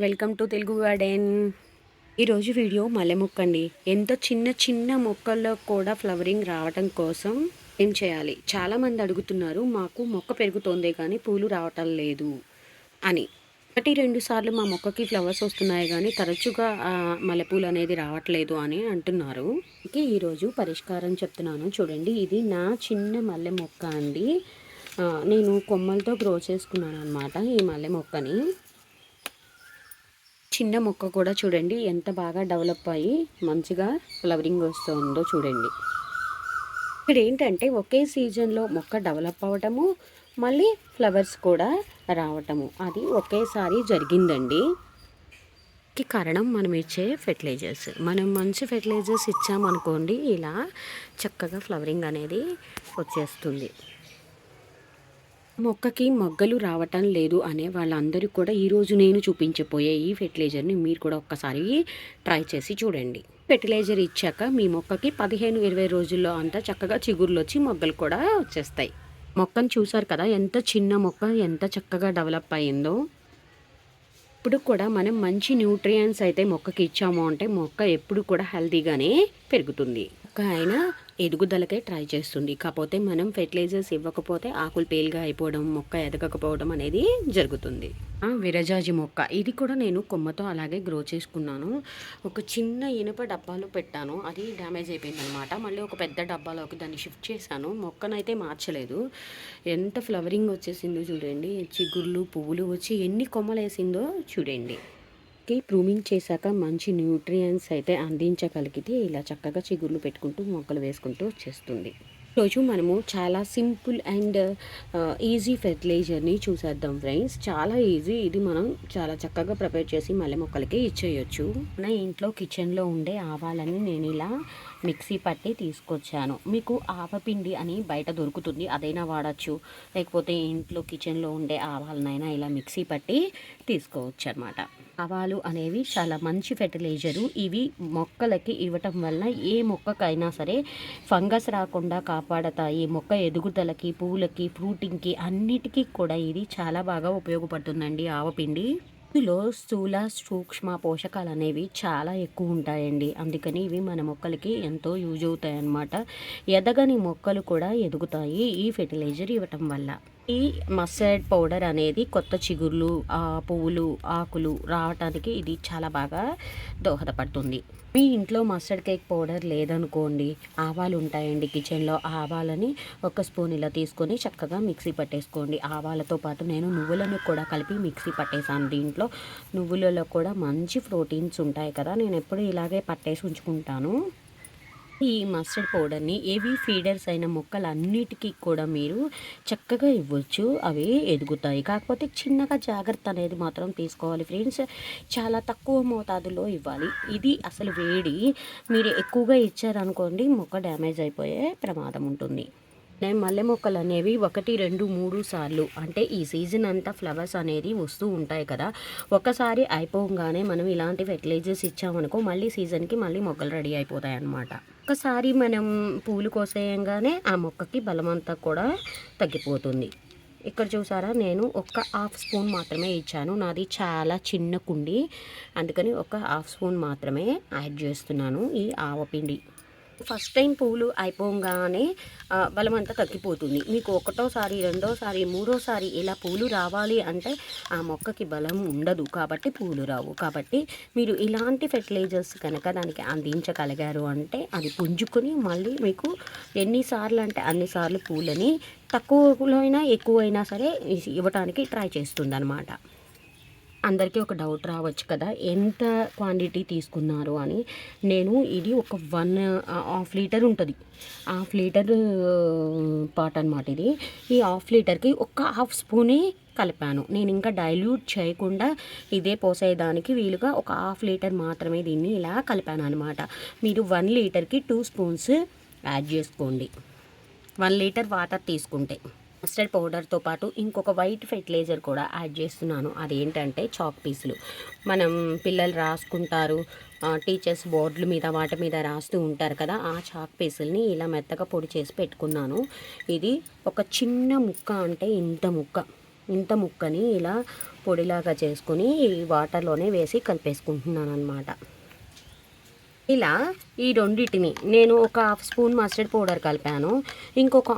Welcome to Telugu garden. ఈరోజు video మల్లె మొక్క అండి ఎంత చిన్న చిన్న మొక్కల్లో కూడా ఫ్లవరింగ్ రావటం కోసం ఏం చేయాలి? చాలామంది అడుగుతున్నారు మాకు మొక్క పెరుగుతోందే కానీ పూలు రావటం లేదు అని. ఒకటి రెండు సార్లు మా మొక్కకి ఫ్లవర్స్ వస్తున్నాయి కానీ తరచుగా మల్లెపూలు అనేది రావట్లేదు అని అంటున్నారు. ఈరోజు పరిష్కారం చెప్తున్నాను. చూడండి ఇది నా చిన్న మల్లె మొక్క అండి. నేను కొమ్మలతో గ్రో చేసుకున్నాను అనమాట ఈ మల్లె మొక్కని. చిన్న మొక్క కూడా చూడండి ఎంత బాగా డెవలప్ అయ్యి మంచిగా ఫ్లవరింగ్ వస్తుందో చూడండి. ఇక్కడ ఏంటంటే ఒకే సీజన్లో మొక్క డెవలప్ అవ్వటము మళ్ళీ ఫ్లవర్స్ కూడా రావటము. అది ఒకేసారి జరిగిందండి. కి కారణం మనం ఇచ్చే ఫెర్టిలైజర్స్. మనం మంచి ఫెర్టిలైజర్స్ ఇచ్చామనుకోండి ఇలా చక్కగా ఫ్లవరింగ్ అనేది వచ్చేస్తుంది. మొక్కకి మొగ్గలు రావటం లేదు అనే వాళ్ళందరూ కూడా ఈరోజు నేను చూపించబోయే ఈ ఫెర్టిలైజర్ని మీరు కూడా ఒక్కసారి ట్రై చేసి చూడండి. ఫెర్టిలైజర్ ఇచ్చాక మీ మొక్కకి పదిహేను ఇరవై రోజుల్లో అంతా చక్కగా చిగుర్లు వచ్చి మొగ్గలు కూడా వచ్చేస్తాయి. మొక్కను చూసారు కదా ఎంత చిన్న మొక్క ఎంత చక్కగా డెవలప్ అయిందో. ఇప్పుడు కూడా మనం మంచి న్యూట్రియంట్స్ అయితే మొక్కకి ఇచ్చాము అంటే మొక్క ఎప్పుడు కూడా హెల్తీగానే పెరుగుతుంది. మొక్క అయినా ఎదుగుదలకే ట్రై చేస్తుంది. కాకపోతే మనం ఫెర్టిలైజర్స్ ఇవ్వకపోతే ఆకులు పేలుగా అయిపోవడం మొక్క ఎదగకపోవడం అనేది జరుగుతుంది. విరజాజి మొక్క ఇది కూడా నేను కొమ్మతో అలాగే గ్రో చేసుకున్నాను. ఒక చిన్న ఇనుప డబ్బాలో పెట్టాను. అది డ్యామేజ్ అయిపోయింది అనమాట మళ్ళీ ఒక పెద్ద డబ్బాలోకి దాన్ని షిఫ్ట్ చేశాను. మొక్కనైతే మార్చలేదు. ఎంత ఫ్లవరింగ్ వచ్చేసిందో చూడండి. చిగుర్లు పువ్వులు వచ్చి ఎన్ని కొమ్మలు వేసిందో చూడండి. మొక్కకి ప్రూమింగ్ చేశాక మంచి న్యూట్రియంట్స్ అయితే అందించగలిగితే ఇలా చక్కగా చిగుర్లు పెట్టుకుంటూ మొక్కలు వేసుకుంటూ వచ్చేస్తుంది. రోజు మనము చాలా సింపుల్ అండ్ ఈజీ ఫెర్టిలైజర్ని చూసేద్దాం ఫ్రెండ్స్. చాలా ఈజీ. ఇది మనం చాలా చక్కగా ప్రిపేర్ చేసి మల్లె మొక్కలకి ఇచ్చేయచ్చు. మన ఇంట్లో కిచెన్లో ఉండే ఆవాలని నేను ఇలా మిక్సీ పట్టి తీసుకొచ్చాను. మీకు ఆవపిండి అని బయట దొరుకుతుంది అదైనా వాడచ్చు. లేకపోతే ఇంట్లో కిచెన్లో ఉండే ఆవాలనైనా ఇలా మిక్సీ పట్టి తీసుకోవచ్చు అనమాట ఆవాలు అనేవి చాలా మంచి ఫెర్టిలైజరు. ఇవి మొక్కలకి ఇవ్వటం వలన ఏ మొక్కకైనా సరే ఫంగస్ రాకుండా కాపాడతాయి. మొక్క ఎదుగుదలకి పువ్వులకి ఫ్రూటింగ్కి అన్నిటికీ కూడా ఇది చాలా బాగా ఉపయోగపడుతుందండి ఆవపిండి. ఇందులో స్థూల సూక్ష్మ పోషకాలు అనేవి చాలా ఎక్కువ ఉంటాయండి అందుకని ఇవి మన మొక్కలకి ఎంతో యూజ్ అవుతాయి అన్నమాట ఎదగని మొక్కలు కూడా ఎదుగుతాయి ఈ ఫెర్టిలైజర్ ఇవ్వటం వల్ల. ఈ మస్టర్డ్ పౌడర్ అనేది కొత్త చిగుర్లు పువ్వులు ఆకులు రావటానికి ఇది చాలా బాగా దోహదపడుతుంది. మీ ఇంట్లో మస్టర్డ్ కేక్ పౌడర్ లేదనుకోండి ఆవాలు ఉంటాయండి కిచెన్లో. ఆవాలని ఒక స్పూన్ ఇలా తీసుకొని చక్కగా మిక్సీ పట్టేసుకోండి. ఆవాలతో పాటు నేను నువ్వులను కూడా కలిపి మిక్సీ పట్టేసాను దీంట్లో నువ్వులలో కూడా మంచి ప్రోటీన్స్ ఉంటాయి కదా. నేను ఎప్పుడు ఇలాగే పట్టేసి ఉంచుకుంటాను. ఈ మస్టర్డ్ పౌడర్ని ఏవి ఫీడర్స్ అయిన మొక్కలన్నిటికీ కూడా మీరు చక్కగా ఇవ్వచ్చు. అవి ఎదుగుతాయి. కాకపోతే చిన్నగా జాగ్రత్త అనేది మాత్రం తీసుకోవాలి ఫ్రెండ్స్. చాలా తక్కువ మోతాదులో ఇవ్వాలి. ఇది అసలు వేడి. మీరు ఎక్కువగా ఇచ్చారనుకోండి మొక్క డ్యామేజ్ అయిపోయే ప్రమాదం ఉంటుంది. నేను మల్లె మొక్కలు అనేవి ఒకటి రెండు మూడు సార్లు అంటే ఈ సీజన్ అంతా ఫ్లవర్స్ అనేది వస్తూ ఉంటాయి కదా. ఒకసారి అయిపోగానే మనం ఇలాంటి ఫెర్టిలైజర్స్ ఇచ్చామనుకో మళ్ళీ సీజన్కి మళ్ళీ మొక్కలు రెడీ అయిపోతాయి అన్నమాట ఒకసారి మనం పూలు కోసేయంగానే ఆ మొక్కకి బలం అంతా కూడా తగ్గిపోతుంది. ఇక్కడ చూసారా నేను ఒక హాఫ్ స్పూన్ మాత్రమే ఇచ్చాను. నాది చాలా చిన్న కుండి. అందుకని ఒక హాఫ్ స్పూన్ మాత్రమే యాడ్ చేస్తున్నాను ఈ ఆవపిండి. ఫస్ట్ టైం పూలు అయిపోగానే బలం అంతా తగ్గిపోతుంది. మీకు ఒకటోసారి రెండోసారి మూడోసారి ఇలా పూలు రావాలి అంటే ఆ మొక్కకి బలం ఉండదు. కాబట్టి పూలు రావు. కాబట్టి మీరు ఇలాంటి ఫెర్టిలైజర్స్ కనుక దానికి అందించగలిగారు అంటే అది పుంజుకొని మళ్ళీ మీకు ఎన్నిసార్లు అంటే అన్నిసార్లు పూలని తక్కువలో అయినా ఎక్కువైనా సరే ఇవ్వటానికి ట్రై చేస్తుంది అందరికీ ఒక డౌట్ రావచ్చు కదా ఎంత క్వాంటిటీ తీసుకున్నారు అని. నేను ఇది ఒక వన్ హాఫ్ లీటర్ ఉంటుంది. హాఫ్ లీటర్ పాట్ అనమాట ఇది. ఈ హాఫ్ లీటర్కి ఒక హాఫ్ స్పూనే కలిపాను. నేను ఇంకా డైల్యూట్ చేయకుండా ఇదే పోసేదానికి వీలుగా ఒక హాఫ్ లీటర్ మాత్రమే దీన్ని ఇలా కలిపాను అనమాట మీరు వన్ లీటర్కి టూ స్పూన్స్ యాడ్ చేసుకోండి. వన్ లీటర్ వాటర్ తీసుకుంటే. మస్టర్డ్ పౌడర్తో పాటు ఇంకొక వైట్ ఫెర్టిలైజర్ కూడా యాడ్ చేస్తున్నాను. అదేంటంటే చాక్ పీసులు. మనం పిల్లలు రాసుకుంటారు. టీచర్స్ బోర్డుల మీద వాటి మీద రాస్తూ ఉంటారు కదా ఆ చాక్ పీసుల్ని ఇలా మెత్తగా పొడి చేసి పెట్టుకున్నాను. ఇది ఒక చిన్న ముక్క అంటే ఇంత ముక్క. ఇంత ముక్కని ఇలా పొడిలాగా చేసుకుని వాటర్లోనే వేసి కలిపేసుకుంటున్నాను అనమాట ఇలా ఈ రెండింటిని నేను ఒక హాఫ్ స్పూన్ మస్టర్డ్ పౌడర్ కలిపాను. ఇంకొక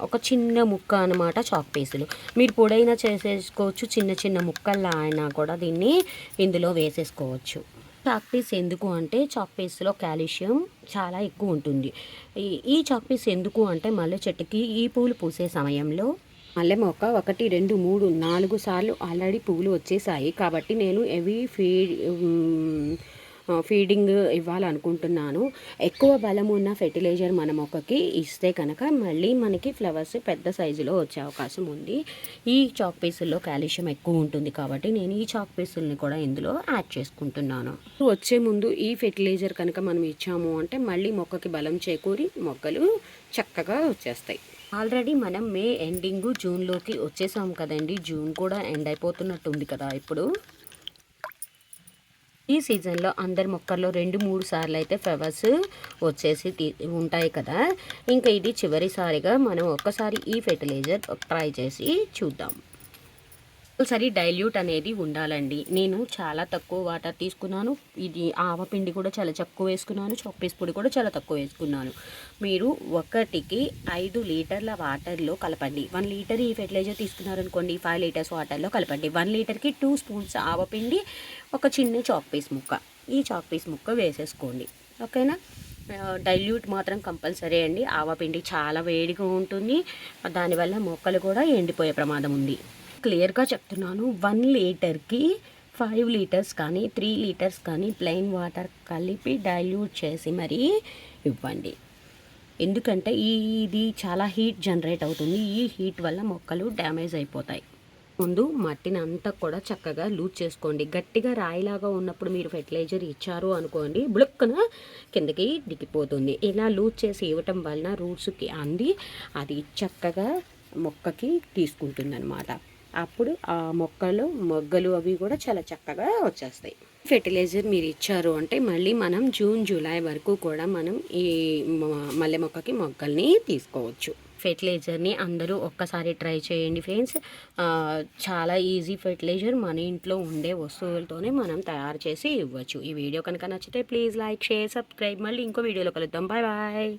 ఒక చిన్న ముక్క అనమాట చాక్ పీసులు. మీరు పొడైనా చేసేసుకోవచ్చు చిన్న చిన్న ముక్కల్లా అయినా కూడా దీన్ని ఇందులో వేసేసుకోవచ్చు. చాక్ పీస్ ఎందుకు అంటే చాక్ పీస్లో కాల్షియం చాలా ఎక్కువ ఉంటుంది. ఈ ఈ చాక్ పీస్ ఎందుకు అంటే మళ్ళీ చెట్టుకి ఈ పూలు పూసే సమయంలో మల్లె మొక్క ఒకటి రెండు మూడు నాలుగు సార్లు ఆల్రెడీ పువ్వులు వచ్చేసాయి. కాబట్టి నేను ఎవి ఫీ ఫీడింగ్ ఇవ్వాలనుకుంటున్నాను. ఎక్కువ బలం ఉన్న ఫెర్టిలైజర్ మన మొక్కకి ఇస్తే కనుక మళ్ళీ మనకి ఫ్లవర్స్ పెద్ద సైజులో వచ్చే అవకాశం ఉంది. ఈ చాక్ పీసుల్లో కాల్షియం ఎక్కువ ఉంటుంది కాబట్టి నేను ఈ చాక్ పీసుల్ని కూడా ఇందులో యాడ్ చేసుకుంటున్నాను. వచ్చే ముందు ఈ ఫెర్టిలైజర్ కనుక మనం ఇచ్చాము అంటే మళ్ళీ మొక్కకి బలం చేకూరి మొక్కలు చక్కగా వచ్చేస్తాయి. ఆల్రెడీ మనం మే ఎండింగ్ జూన్లోకి వచ్చేసాం కదండి. జూన్ కూడా ఎండ్ అయిపోతున్నట్టుంది కదా ఇప్పుడు. ఈ సీజన్లో అందరి మొక్కల్లో రెండు మూడు సార్లు అయితే ఫ్లవర్స్ వచ్చేసి తీ- ఉంటాయి కదా. ఇంకా ఇది చివరిసారిగా మనం ఒక్కసారి ఈ ఫెర్టిలైజర్ ట్రై చేసి చూద్దాం. కంపల్సరీ డైల్యూట్ అనేది ఉండాలండి. నేను చాలా తక్కువ వాటర్ తీసుకున్నాను. ఇది ఆవపిండి కూడా చాలా తక్కువ వేసుకున్నాను. చొప్పేసి పొడి కూడా చాలా తక్కువ వేసుకున్నాను. మీరు ఒకటికి ఐదు లీటర్ల వాటర్లో కలపండి. వన్ లీటర్ ఈ ఫెర్టిలైజర్ తీసుకున్నారనుకోండి ఫైవ్ లీటర్స్ వాటర్లో కలపండి. వన్ లీటర్కి టూ స్పూన్స్ ఆవపిండి ఒక చిన్న చాక్ పీస్ ముక్క. ఈ చాక్ పీస్ ముక్క వేసేసుకోండి. ఓకేనా? డైల్యూట్ మాత్రం కంపల్సరీ అండి. ఆవపిండి చాలా వేడిగా ఉంటుంది. దానివల్ల మొక్కలు కూడా ఎండిపోయే ప్రమాదం ఉంది. క్లియర్గా చెప్తున్నాను. వన్ లీటర్కి ఫైవ్ లీటర్స్ కానీ త్రీ లీటర్స్ కానీ ప్లెయిన్ వాటర్ కలిపి డైల్యూట్ చేసి మరీ ఇవ్వండి. ఎందుకంటే ఈ ఇది చాలా హీట్ జనరేట్ అవుతుంది. ఈ హీట్ వల్ల మొక్కలు డ్యామేజ్ అయిపోతాయి. ముందు మట్టిని అంతా కూడా చక్కగా లూజ్ చేసుకోండి. గట్టిగా రాయిలాగా ఉన్నప్పుడు మీరు ఫెర్టిలైజర్ ఇచ్చారు అనుకోండి బుళక్కన కిందకి దిగిపోతుంది. ఇలా లూజ్ చేసి ఇవ్వటం వలన రూట్స్కి అంది. అది చక్కగా మొక్కకి తీసుకుంటుంది అన్నమాట అప్పుడు ఆ మొక్కలు మొగ్గలు అవి కూడా చాలా చక్కగా వచ్చేస్తాయి. ఫెర్టిలైజర్ మీరు ఇచ్చారు అంటే మళ్ళీ మనం జూన్ జూలై వరకు కూడా మనం ఈ మల్లె మొక్కకి మొగ్గల్ని తీసుకోవచ్చు. ఫెర్టిలైజర్ని అందరూ ఒక్కసారి ట్రై చేయండి ఫ్రెండ్స్. చాలా ఈజీ ఫెర్టిలైజర్ మన ఇంట్లో ఉండే వస్తువులతోనే మనం తయారు చేసి ఇవ్వచ్చు. ఈ వీడియో కనుక నచ్చితే ప్లీజ్ లైక్ షేర్ సబ్స్క్రైబ్. మళ్ళీ ఇంకో వీడియోలో కలుద్దాం. Bye bye.